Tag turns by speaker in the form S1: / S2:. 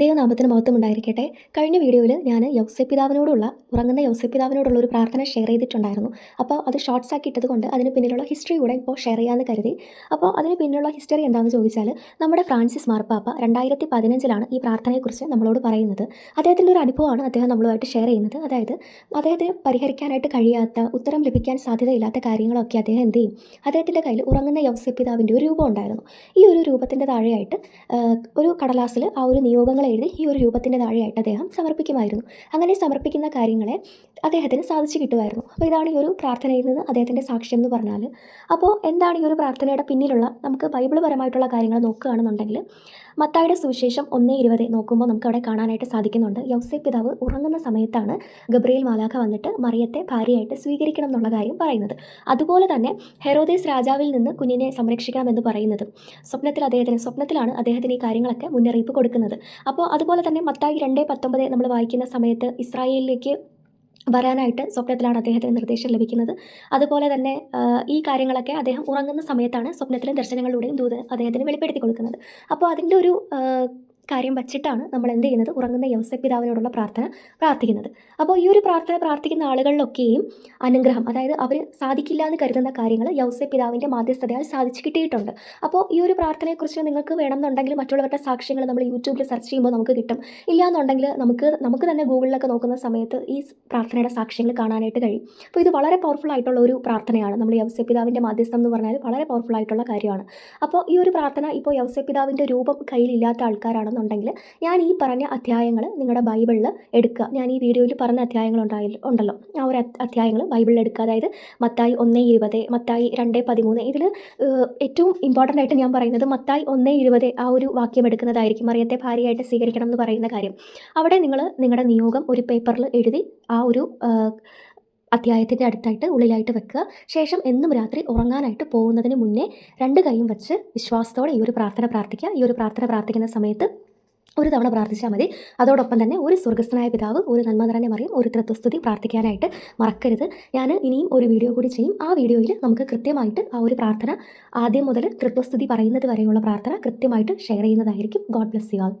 S1: ദൈവനാമത്തിന് മഹത്വം ഉണ്ടായിരിക്കട്ടെ. കഴിഞ്ഞ വീഡിയോയിൽ ഞാൻ യൗസപിതാവിനോടുള്ള ഉറങ്ങുന്ന യൗസപിതാവിനോടുള്ള ഒരു പ്രാർത്ഥന ഷെയർ ചെയ്തിട്ടുണ്ടായിരുന്നു. അപ്പോൾ അത് ഷോർട്സ് ആക്കി ഇട്ടതുകൊണ്ട് അതിന് പിന്നിലുള്ള ഹിസ്റ്ററി കൂടെ ഇപ്പോൾ ഷെയർ ചെയ്യാമെന്ന് കരുതി. അപ്പോൾ അതിന് പിന്നിലുള്ള ഹിസ്റ്ററി എന്താണെന്ന് ചോദിച്ചാൽ നമ്മുടെ ഫ്രാൻസിസ് മാർപ്പാപ്പ രണ്ടായിരത്തി പതിനഞ്ചിലാണ് ഈ പ്രാർത്ഥനയെക്കുറിച്ച് നമ്മളോട് പറയുന്നത്. അദ്ദേഹത്തിന്റെ ഒരു അനുഭവമാണ് അദ്ദേഹം നമ്മളുമായിട്ട് ഷെയർ ചെയ്യുന്നത്. അതായത് അദ്ദേഹത്തിന് പരിഹരിക്കാനായിട്ട് കഴിയാത്ത ഉത്തരം ലഭിക്കാൻ സാധ്യതയില്ലാത്ത കാര്യങ്ങളൊക്കെ അദ്ദേഹം എന്ത് ചെയ്യും? അദ്ദേഹത്തിന്റെ കയ്യിൽ ഉറങ്ങുന്ന യൗസപിതാവിന്റെ ഒരു രൂപം ഉണ്ടായിരുന്നു. ഈ ഒരു രൂപത്തിന്റെ താഴെയായിട്ട് ഒരു കടലാസിൽ ആ ഒരു നിയോഗങ്ങൾ എഴുതി ഈ ഒരു രൂപത്തിന്റെ താഴെയായിട്ട് അദ്ദേഹം സമർപ്പിക്കുമായിരുന്നു. അങ്ങനെ സമർപ്പിക്കുന്ന കാര്യങ്ങളെ അദ്ദേഹത്തിന് സാധിച്ചു കിട്ടുമായിരുന്നു. അപ്പോൾ ഇതാണ് ഈ ഒരു പ്രാർത്ഥനയിൽ നിന്ന് അദ്ദേഹത്തിന്റെ സാക്ഷ്യം എന്ന് പറഞ്ഞാൽ. അപ്പോൾ എന്താണ് ഈ ഒരു പ്രാർത്ഥനയുടെ പിന്നിലുള്ള നമുക്ക് ബൈബിൾ പരമായിട്ടുള്ള കാര്യങ്ങൾ നോക്കുകയാണെന്നുണ്ടെങ്കിൽ മത്തായുടെ സുവിശേഷം ഒന്നേ ഇരുപത് നോക്കുമ്പോൾ നമുക്ക് അവിടെ കാണാനായിട്ട് സാധിക്കുന്നുണ്ട്. യൗസെ പിതാവ് ഉറങ്ങുന്ന സമയത്താണ് ഗബ്രിയേൽ മാലാഖ വന്നിട്ട് മറിയത്തെ ഭാര്യയായിട്ട് സ്വീകരിക്കണം എന്നുള്ള കാര്യം പറയുന്നത്. അതുപോലെ തന്നെ ഹെറോദേസ് രാജാവിൽ നിന്ന് കുഞ്ഞിനെ സംരക്ഷിക്കണമെന്ന് പറയുന്നത്. സ്വപ്നത്തിൽ അദ്ദേഹത്തിന് സ്വപ്നത്തിലാണ് അദ്ദേഹത്തിന് ഈ കാര്യങ്ങളൊക്കെ മുന്നറിയിപ്പ് കൊടുക്കുന്നത്. അപ്പോൾ അതുപോലെ തന്നെ മത്തായി രണ്ടേ പത്തൊമ്പത് നമ്മൾ വായിക്കുന്ന സമയത്ത് ഇസ്രായേലിലേക്ക് വരാനായിട്ട് സ്വപ്നത്തിലാണ് അദ്ദേഹത്തിന് നിർദ്ദേശം ലഭിക്കുന്നത്. അതുപോലെ തന്നെ ഈ കാര്യങ്ങളൊക്കെ അദ്ദേഹം ഉറങ്ങുന്ന സമയത്താണ് സ്വപ്നത്തിലും ദർശനങ്ങളിലൂടെയും ദൂത് അദ്ദേഹത്തിന് വെളിപ്പെടുത്തി കൊടുക്കുന്നത്. അപ്പോൾ അതിന്റെ ഒരു കാര്യം വച്ചിട്ടാണ് നമ്മൾ എന്ത് ചെയ്യുന്നത്? ഉറങ്ങുന്ന യവസപിതാവിനോടുള്ള പ്രാർത്ഥന പ്രാർത്ഥിക്കുന്നത്. അപ്പോൾ ഈ ഒരു പ്രാർത്ഥന പ്രാർത്ഥിക്കുന്ന ആളുകളിലൊക്കെയും അനുഗ്രഹം അതായത് അവർ സാധിക്കില്ല എന്ന് കരുതുന്ന കാര്യങ്ങൾ യവസപിതാവിന്റെ മാധ്യസ്ഥതയാൽ സാധിച്ചു കിട്ടിയിട്ടുണ്ട്. അപ്പോൾ ഈ ഒരു പ്രാർത്ഥനയെക്കുറിച്ച് നിങ്ങൾക്ക് വേണമെന്നുണ്ടെങ്കിൽ മറ്റുള്ളവരുടെ സാക്ഷ്യങ്ങൾ നമ്മൾ യൂട്യൂബിൽ സെർച്ച് ചെയ്യുമ്പോൾ നമുക്ക് കിട്ടും. ഇല്ല എന്നുണ്ടെങ്കിൽ നമുക്ക് നമുക്ക് തന്നെ ഗൂഗിളിലൊക്കെ നോക്കുന്ന സമയത്ത് ഈ പ്രാർത്ഥനയുടെ സാക്ഷ്യങ്ങൾ കാണാനായിട്ട് കഴിയും. അപ്പോൾ ഇത് വളരെ പവർഫുൾ ആയിട്ടുള്ള ഒരു പ്രാർത്ഥനയാണ്. നമ്മൾ യവസപിതാവിന്റെ മാധ്യസ്ഥം എന്ന് പറഞ്ഞാൽ വളരെ പവർഫുൾ ആയിട്ടുള്ള കാര്യമാണ്. അപ്പോൾ ഈ ഒരു പ്രാർത്ഥന ഇപ്പോൾ യവസപിതാവിന്റെ രൂപം കയ്യിലില്ലാത്ത ആൾക്കാരാണെന്നുണ്ടെങ്കിൽ ഞാൻ ഈ പറഞ്ഞ അധ്യായങ്ങൾ നിങ്ങളുടെ ബൈബിളിൽ എടുക്കുക. ഞാൻ ഈ വീഡിയോയിൽ പറഞ്ഞ അധ്യായങ്ങൾ ഉണ്ടായി ഉണ്ടല്ലോ. ആ ഒരു അധ്യായങ്ങൾ ബൈബിളിൽ എടുക്കുക. അതായത് മത്തായി ഒന്ന് ഇരുപത് മത്തായി രണ്ട് പതിമൂന്ന്. ഇതിൽ ഏറ്റവും ഇമ്പോർട്ടന്റ് ആയിട്ട് ഞാൻ പറയുന്നത് മത്തായി ഒന്ന് ഇരുപത് ആ ഒരു വാക്യം എടുക്കുന്നതായിരിക്കും. മറിയത്തെ ഭാര്യയായിട്ട് സ്വീകരിക്കണം എന്ന് പറയുന്ന കാര്യം. അവിടെ നിങ്ങൾ നിങ്ങളുടെ നിയോഗം ഒരു പേപ്പറിൽ എഴുതി ആ ഒരു അധ്യായത്തിന്റെ അടുത്തായിട്ട് ഉള്ളിലായിട്ട് വെക്കുക. ശേഷം എന്നും രാത്രി ഉറങ്ങാനായിട്ട് പോകുന്നതിന് മുന്നേ രണ്ട് കൈയും വെച്ച് വിശ്വാസത്തോടെ ഈ ഒരു പ്രാർത്ഥന പ്രാർത്ഥിക്കുക. ഈ ഒരു പ്രാർത്ഥന പ്രാർത്ഥിക്കുന്ന സമയത്ത് ഒരു തവണ പ്രാർത്ഥിച്ചാൽ മതി. അതോടൊപ്പം തന്നെ ഒരു സ്വർഗസ്ഥനായ പിതാവ് ഒരു നന്മ നിറഞ്ഞ മറിയും ഒരു തൃത്വസ്തുതി പ്രാർത്ഥിക്കാനായിട്ട് മറക്കരുത്. ഞാൻ ഇനിയും ഒരു വീഡിയോ കൂടി ചെയ്യും. ആ വീഡിയോയിൽ നമുക്ക് കൃത്യമായിട്ട് ആ ഒരു പ്രാർത്ഥന ആദ്യം മുതൽ തൃത്വസ്തുതി പറയുന്നത് വരെയുള്ള പ്രാർത്ഥന കൃത്യമായിട്ട് ഷെയർ ചെയ്യുന്നതായിരിക്കും. God bless you all.